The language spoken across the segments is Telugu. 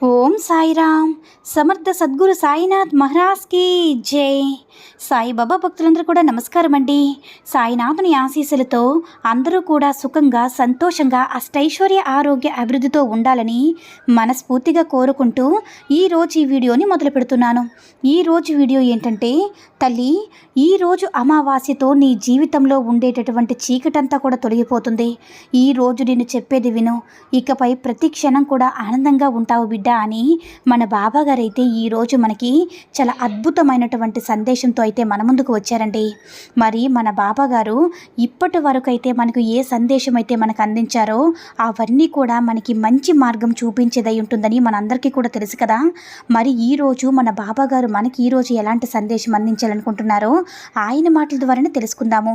ও ఓం సాయిరామ్ సమర్థ సద్గురు సాయినాథ్ మహారాజ్కి జై. సాయిబాబా భక్తులందరూ కూడా నమస్కారం అండి. సాయినాథుని ఆశీస్సులతో అందరూ కూడా సుఖంగా సంతోషంగా అష్టైశ్వర్య ఆరోగ్య అభివృద్ధితో ఉండాలని మనస్ఫూర్తిగా కోరుకుంటూ ఈరోజు ఈ వీడియోని మొదలు పెడుతున్నాను. ఈరోజు వీడియో ఏంటంటే తల్లి ఈరోజు అమావాస్యతో నీ జీవితంలో ఉండేటటువంటి చీకటంతా కూడా తొలగిపోతుంది. ఈరోజు నేను చెప్పేది విను. ఇకపై ప్రతి క్షణం కూడా ఆనందంగా ఉంటావు బిడ్డ అని మన బాబా గారు అయితే ఈరోజు మనకి చాలా అద్భుతమైనటువంటి సందేశంతో అయితే మన ముందుకు వచ్చారండి. మరి మన బాబాగారు ఇప్పటి వరకు అయితే మనకు ఏ సందేశం అయితే మనకు అందించారో అవన్నీ కూడా మనకి మంచి మార్గం చూపించేదై ఉంటుందని మనందరికీ కూడా తెలుసు కదా. మరి ఈరోజు మన బాబా గారు మనకి ఈరోజు ఎలాంటి సందేశం అందించాలనుకుంటున్నారో ఆయన మాటల ద్వారానే తెలుసుకుందాము.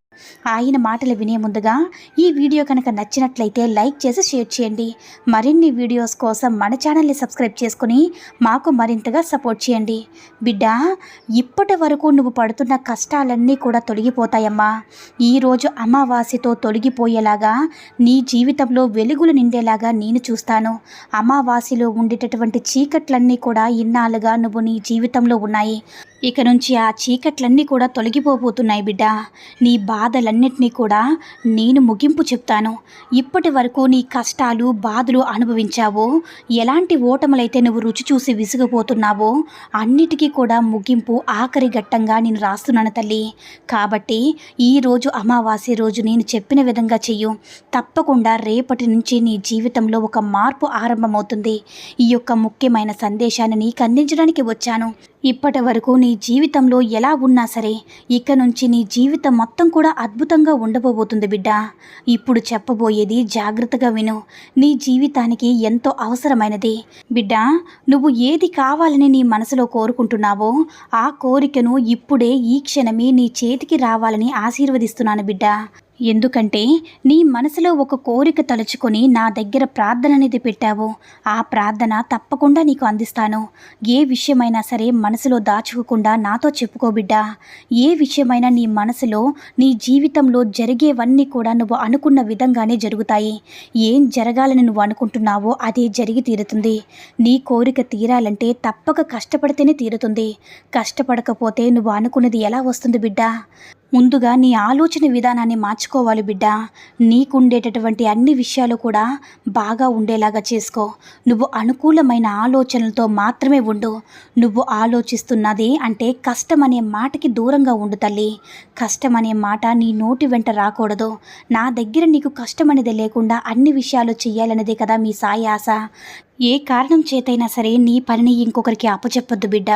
ఆయన మాటలు వినే ముందుగా ఈ వీడియో కనుక నచ్చినట్లయితే లైక్ చేసి షేర్ చేయండి. మరిన్ని వీడియోస్ కోసం మన ఛానల్ని సబ్స్క్రైబ్ చేసుకుని మాకు మరింతగా సపోర్ట్ చేయండి. బిడ్డ ఇప్పటి వరకు నువ్వు పడుతున్న కష్టాలన్నీ కూడా తొలగిపోతాయమ్మా. ఈరోజు అమావాస్యతో తొలగిపోయేలాగా నీ జీవితంలో వెలుగులు నిండేలాగా నేను చూస్తాను. అమావాస్యలో ఉండేటటువంటి చీకట్లన్నీ కూడా ఇన్నాళ్ళుగా నువ్వు నీ జీవితంలో ఉన్నాయి. ఇక నుంచి ఆ చీకట్లన్నీ కూడా తొలగిపోబోతున్నాయి బిడ్డ. నీ బాధలన్నిటినీ కూడా నేను ముగింపు చెప్తాను. ఇప్పటి వరకు నీ కష్టాలు బాధలు అనుభవించావో ఎలాంటి ఓటములైతే నువ్వు రుచి చూసి విసిగిపోతున్నావో అన్నిటికీ కూడా ముగింపు ఆఖరి ఘట్టంగా నేను రాస్తున్నాను తల్లి. కాబట్టి ఈరోజు అమావాస్య రోజు నేను చెప్పిన విధంగా చెయ్యు. తప్పకుండా రేపటి నుంచి నీ జీవితంలో ఒక మార్పు ఆరంభమవుతుంది. ఈ యొక్క ముఖ్యమైన సందేశాన్ని నీకు అందించడానికి వచ్చాను. ఇప్పటి వరకు నీ జీవితంలో ఎలా ఉన్నా సరే ఇక నుంచి నీ జీవితం మొత్తం కూడా అద్భుతంగా ఉండబోబోతుంది బిడ్డ. ఇప్పుడు చెప్పబోయేది జాగ్రత్తగా విను. నీ జీవితానికి ఎంతో అవసరమైనది. బిడ్డ నువ్వు ఏది కావాలని నీ మనసులో కోరుకుంటున్నావో ఆ కోరికను ఇప్పుడే ఈ క్షణమే నీ చేతికి రావాలని ఆశీర్వదిస్తున్నాను బిడ్డ. ఎందుకంటే నీ మనసులో ఒక కోరిక తలుచుకొని నా దగ్గర ప్రార్థన అనేది పెట్టావు. ఆ ప్రార్థన తప్పకుండా నీకు అందిస్తాను. ఏ విషయమైనా సరే మనసులో దాచుకోకుండా నాతో చెప్పుకోబిడ్డా ఏ విషయమైనా నీ మనసులో నీ జీవితంలో జరిగేవన్నీ కూడా నువ్వు అనుకున్న విధంగానే జరుగుతాయి. ఏం జరగాలని నువ్వు అనుకుంటున్నావో అదే జరిగి తీరుతుంది. నీ కోరిక తీరాలంటే తప్పక కష్టపడితేనే తీరుతుంది. కష్టపడకపోతే నువ్వు అనుకున్నది ఎలా వస్తుంది బిడ్డా? ముందుగా నీ ఆలోచన విధానాన్ని మార్చుకోవాలి బిడ్డ. నీకుండేటటువంటి అన్ని విషయాలు కూడా బాగా ఉండేలాగా చేసుకో. నువ్వు అనుకూలమైన ఆలోచనలతో మాత్రమే ఉండు. నువ్వు ఆలోచిస్తున్నది అంటే కష్టం అనే మాటకి దూరంగా ఉండు తల్లి. కష్టం అనే మాట నీ నోటి వెంట రాకూడదు. నా దగ్గర నీకు కష్టం అనేది లేకుండా అన్ని విషయాలు చేయాలనేదే కదా మీ సాయి ఆశ ఏ కారణం చేతైనా సరే నీ పనిని ఇంకొకరికి అప్పచెప్పొద్దు బిడ్డ.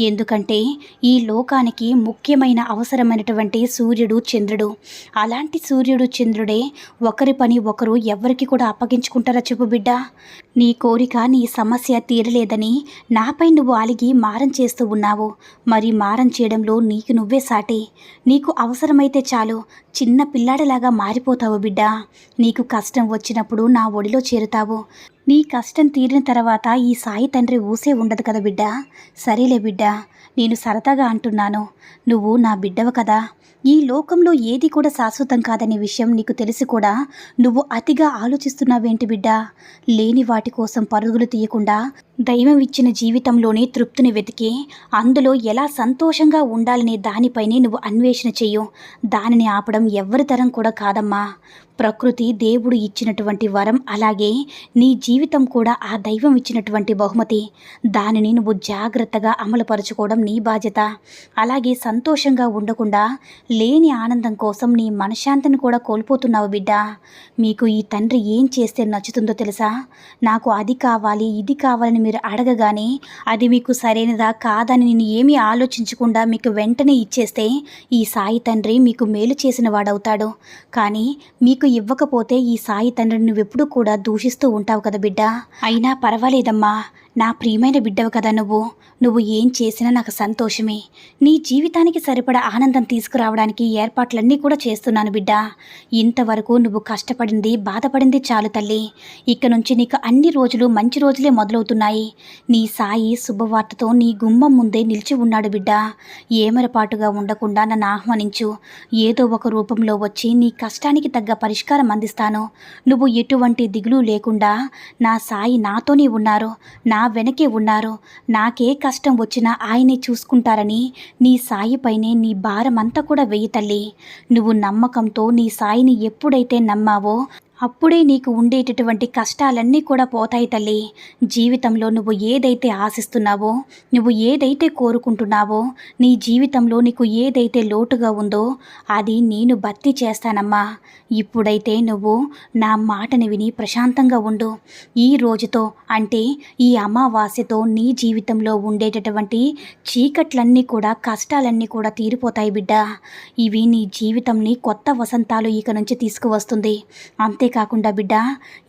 ఎందుకంటే ఈ లోకానికి ముఖ్యమైన అవసరమైనటువంటి సూర్యుడు చంద్రుడు. అలాంటి సూర్యుడు చంద్రుడే ఒకరి పని ఒకరు ఎవరికి కూడా అప్పగించుకుంటారా చెప్పు బిడ్డ. నీ కోరిక నీ సమస్య తీరలేదని నాపై నువ్వు అలిగి మారం చేస్తూ ఉన్నావు. మరి మారం చేయడంలో నీకు నువ్వే సాటి. నీకు అవసరమైతే చాలు చిన్న పిల్లాడిలాగా మారిపోతావు బిడ్డ. నీకు కష్టం వచ్చినప్పుడు నా ఒడిలో చేరుతావు. నీ కష్టం తీరిన తర్వాత ఈ సాయి తండ్రి ఊసే ఉండదు కదా బిడ్డ? సరేలే బిడ్డ నేను సరదాగా అంటున్నాను. నువ్వు నా బిడ్డవు కదా. ఈ లోకంలో ఏది కూడా శాశ్వతం కాదనే విషయం నీకు తెలిసి కూడా. నువ్వు అతిగా ఆలోచిస్తున్నావేంటి బిడ్డ? లేని వాటి కోసం పరుగులు తీయకుండా దైవం ఇచ్చిన జీవితంలోనే తృప్తిని వెతికి అందులో ఎలా సంతోషంగా ఉండాలనే దానిపైనే నువ్వు అన్వేషణ చెయ్యు. దానిని ఆపడం ఎవరి తరం కూడా కాదమ్మా. ప్రకృతి దేవుడు ఇచ్చినటువంటి వరం అలాగే నీ జీవితం కూడా ఆ దైవం ఇచ్చినటువంటి బహుమతి. దానిని నువ్వు జాగ్రత్తగా అమలుపరుచుకోవడం నీ బాధ్యత. అలాగే సంతోషంగా ఉండకుండా లేని ఆనందం కోసం నీ మనశ్శాంతిని కూడా కోల్పోతున్నావు బిడ్డ. మీకు ఈ తండ్రి ఏం చేస్తే నచ్చుతుందో తెలుసా? నాకు అది కావాలి ఇది కావాలని మీరు అడగగానే అది మీకు సరైనదా కాదని నేను ఏమీ ఆలోచించకుండా మీకు వెంటనే ఇచ్చేస్తే ఈ సాయి తండ్రి మీకు మేలు చేసిన వాడవుతాడు. కానీ మీకు నీకు ఇవ్వకపోతే ఈ సాయి తండ్రిని నువ్వెప్పుడు కూడా దూషిస్తూ ఉంటావు కదా బిడ్డ. అయినా పర్వాలేదమ్మా. నా ప్రియమైన బిడ్డవు కదా నువ్వు. నువ్వు ఏం చేసినా నాకు సంతోషమే. నీ జీవితానికి సరిపడా ఆనందం తీసుకురావడానికి ఏర్పాట్లన్నీ కూడా చేస్తున్నాను బిడ్డ. ఇంతవరకు నువ్వు కష్టపడింది బాధపడింది చాలు తల్లి. ఇక నుంచి నీకు అన్ని రోజులు మంచి రోజులే మొదలవుతున్నాయి. నీ సాయి శుభవార్తతో నీ గుమ్మం ముందే నిలిచి ఉన్నాడు బిడ్డ. ఏమరపాటుగా ఉండకుండా నన్ను ఆహ్వానించు. ఏదో ఒక రూపంలో వచ్చి నీ కష్టానికి తగ్గ పరిష్కారం అందిస్తాను. నువ్వు ఎటువంటి దిగులు లేకుండా నా సాయి నాతోనే ఉన్నారు. నా వెనకే ఉన్నారు. నాకే కష్టం వచ్చినా ఆయనే చూసుకుంటారని నీ సాయిపైనే నీ భారమంతా కూడా వెయ్యి తల్లి. నువ్వు నమ్మకంతో నీ సాయిని ఎప్పుడైతే నమ్మావో అప్పుడే నీకు ఉండేటటువంటి కష్టాలన్నీ కూడా పోతాయి తల్లి. జీవితంలో నువ్వు ఏదైతే ఆశిస్తున్నావో నువ్వు ఏదైతే కోరుకుంటున్నావో నీ జీవితంలో నీకు ఏదైతే లోటుగా ఉందో అది నేను భర్తీ చేస్తానమ్మా. ఇప్పుడైతే నువ్వు నా మాటని విని ప్రశాంతంగా ఉండు. ఈ రోజుతో అంటే ఈ అమావాస్యతో నీ జీవితంలో ఉండేటటువంటి చీకట్లన్నీ కూడా కష్టాలన్నీ కూడా తీరిపోతాయి బిడ్డ. ఇవి నీ జీవితంని కొత్త వసంతాలు ఇక నుంచి తీసుకువస్తుంది. అంతే అంతేకాకుండా బిడ్డ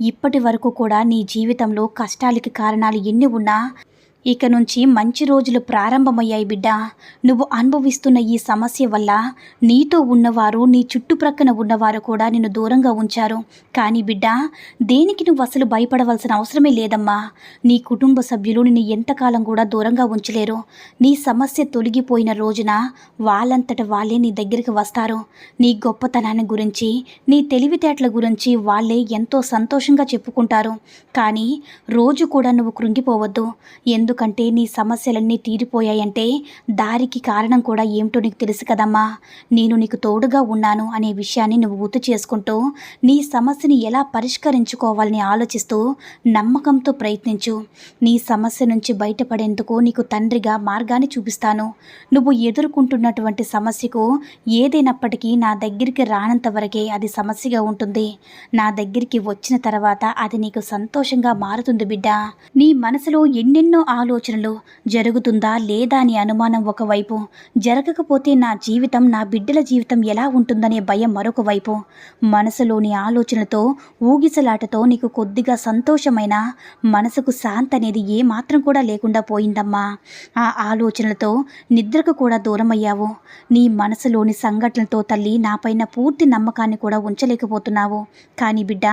ఇప్పటి వరకు కూడా నీ జీవితంలో కష్టాలకి కారణాలు ఎన్ని ఉన్నా ఇక నుంచి మంచి రోజులు ప్రారంభమయ్యాయి బిడ్డ. నువ్వు అనుభవిస్తున్న ఈ సమస్య వల్ల నీతో ఉన్నవారు నీ చుట్టుప్రక్కన ఉన్నవారు కూడా నిన్ను దూరంగా ఉంచారు. కానీ బిడ్డ దేనికి నువ్వు అసలు భయపడవలసిన అవసరమే లేదమ్మా. నీ కుటుంబ సభ్యులు నిన్ను ఎంతకాలం కూడా దూరంగా ఉంచలేరు. నీ సమస్య తొలగిపోయిన రోజున వాళ్ళంతట వాళ్ళే నీ దగ్గరికి వస్తారు. నీ గొప్పతనాన్ని గురించి నీ తెలివితేటల గురించి వాళ్ళే ఎంతో సంతోషంగా చెప్పుకుంటారు. కానీ రోజు కూడా నువ్వు కృంగిపోవద్దు. ఎందుకు ఎందుకంటే నీ సమస్యలన్నీ తీరిపోయాయంటే దారికి కారణం కూడా ఏమిటో నీకు తెలుసు కదమ్మా. నేను నీకు తోడుగా ఉన్నాను అనే విషయాన్ని నువ్వు గుర్తు చేసుకుంటూ నీ సమస్యని ఎలా పరిష్కరించుకోవాలని ఆలోచిస్తూ నమ్మకంతో ప్రయత్నించు. నీ సమస్య నుంచి బయటపడేందుకు నీకు తండ్రిగా మార్గాన్ని చూపిస్తాను. నువ్వు ఎదుర్కొంటున్నటువంటి సమస్యకు ఏదైనప్పటికీ నా దగ్గరికి రానంత వరకే అది సమస్యగా ఉంటుంది. నా దగ్గరికి వచ్చిన తర్వాత అది నీకు సంతోషంగా మారుతుంది బిడ్డ. నీ మనసులో ఎన్నెన్నో ఆలోచనలు జరుగుతుందా లేదా అని అనుమానం ఒకవైపు. జరగకపోతే నా జీవితం నా బిడ్డల జీవితం ఎలా ఉంటుందనే భయం మరొక వైపు. మనసులోని ఆలోచనలతో ఊగిసలాటతో నీకు కొద్దిగా సంతోషమైన మనసుకు శాంతి అనేది ఏమాత్రం కూడా లేకుండా పోయిందమ్మా. ఆ ఆలోచనలతో నిద్రకు కూడా దూరమయ్యావు. నీ మనసులోని సంఘటనలతో తల్లి నాపైన పూర్తి నమ్మకాన్ని కూడా ఉంచలేకపోతున్నావు. కానీ బిడ్డ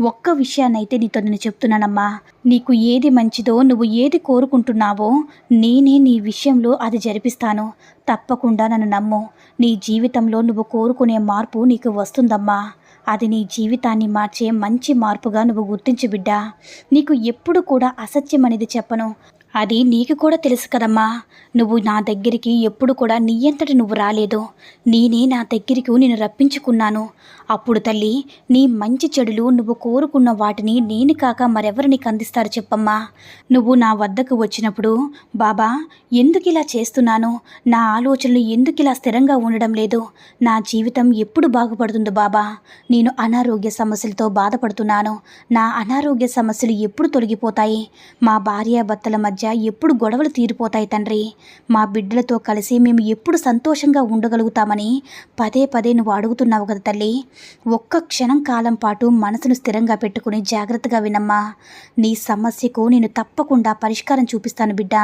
ఒక్క విషయాన్నైతే నీతో నేను చెప్తున్నానమ్మా. నీకు ఏది మంచిదో నువ్వు ఏది కోరుకుంటున్నావో నేనే నీ విషయంలో అది జరిపిస్తాను. తప్పకుండా నన్ను నమ్ము. నీ జీవితంలో నువ్వు కోరుకునే మార్పు నీకు వస్తుందమ్మా. అది నీ జీవితాన్ని మార్చే మంచి మార్పుగా నువ్వు గుర్తించు బిడ్డా. నీకు ఎప్పుడు కూడా అసత్యం అనేది చెప్పను. అది నీకు కూడా తెలుసు కదమ్మా. నువ్వు నా దగ్గరికి ఎప్పుడు కూడా నీ అంతటి నువ్వు రాలేదు. నేనే నా దగ్గరికి నేను రప్పించుకున్నాను. అప్పుడు తల్లి నీ మంచి చెడులు నువ్వు కోరుకున్న వాటిని నేను కాక మరెవరు నీకు అందిస్తారు చెప్పమ్మా. నువ్వు నా వద్దకు వచ్చినప్పుడు బాబా ఎందుకు ఇలా చేస్తున్నాను? నా ఆలోచనలు ఎందుకు ఇలా స్థిరంగా ఉండడం లేదు? నా జీవితం ఎప్పుడు బాగుపడుతుందో బాబా? నేను అనారోగ్య సమస్యలతో బాధపడుతున్నాను. నా అనారోగ్య సమస్యలు ఎప్పుడు తొలగిపోతాయి? మా భార్యాభర్తల మధ్య ఎప్పుడు గొడవలు తీరిపోతాయి తండ్రి. మా బిడ్డలతో కలిసి మేము ఎప్పుడు సంతోషంగా ఉండగలుగుతామని పదే పదే నువ్వు అడుగుతున్నావు కదా తల్లి. ఒక్క క్షణం కాలం పాటు మనసును స్థిరంగా పెట్టుకుని జాగ్రత్తగా వినమ్మా. నీ సమస్యకు నేను తప్పకుండా పరిష్కారం చూపిస్తాను బిడ్డ.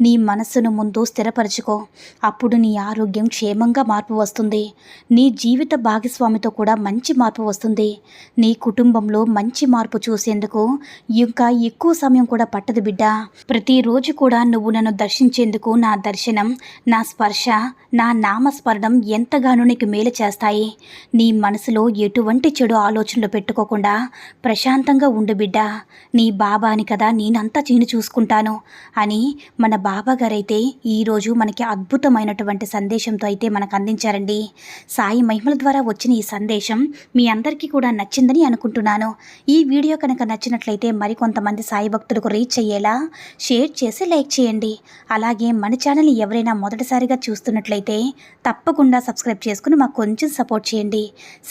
నీ మనస్సును ముందు స్థిరపరచుకో. అప్పుడు నీ ఆరోగ్యం క్షేమంగా మార్పు వస్తుంది. నీ జీవిత భాగస్వామితో కూడా మంచి మార్పు వస్తుంది. నీ కుటుంబంలో మంచి మార్పు చూసేందుకు ఇంకా ఎక్కువ సమయం కూడా పట్టదు బిడ్డ. ప్రతిరోజు కూడా నువ్వు నన్ను దర్శించేందుకు నా దర్శనం నా స్పర్శ నా నామస్మరణం ఎంతగానో నీకు మేలు చేస్తాయి. నీ మనసులో ఎటువంటి చెడు ఆలోచనలు పెట్టుకోకుండా ప్రశాంతంగా ఉండు బిడ్డ. నీ బాబా అని కదా నేనంతా చీని చూసుకుంటాను అని మన బాబా గారైతే ఈరోజు మనకి అద్భుతమైనటువంటి సందేశంతో అయితే మనకు అందించారండి. సాయి మహిమల ద్వారా వచ్చిన ఈ సందేశం మీ అందరికీ కూడా నచ్చిందని అనుకుంటున్నాను. ఈ వీడియో కనుక నచ్చినట్లయితే మరికొంతమంది సాయి భక్తులకు రీచ్ అయ్యేలా షేర్ చేసి లైక్ చేయండి. అలాగే మన ఛానల్ ఎవరైనా మొదటిసారిగా చూస్తున్నట్లయితే తప్పకుండా సబ్స్క్రైబ్ చేసుకుని మాకు కొంచెం సపోర్ట్ చేయండి.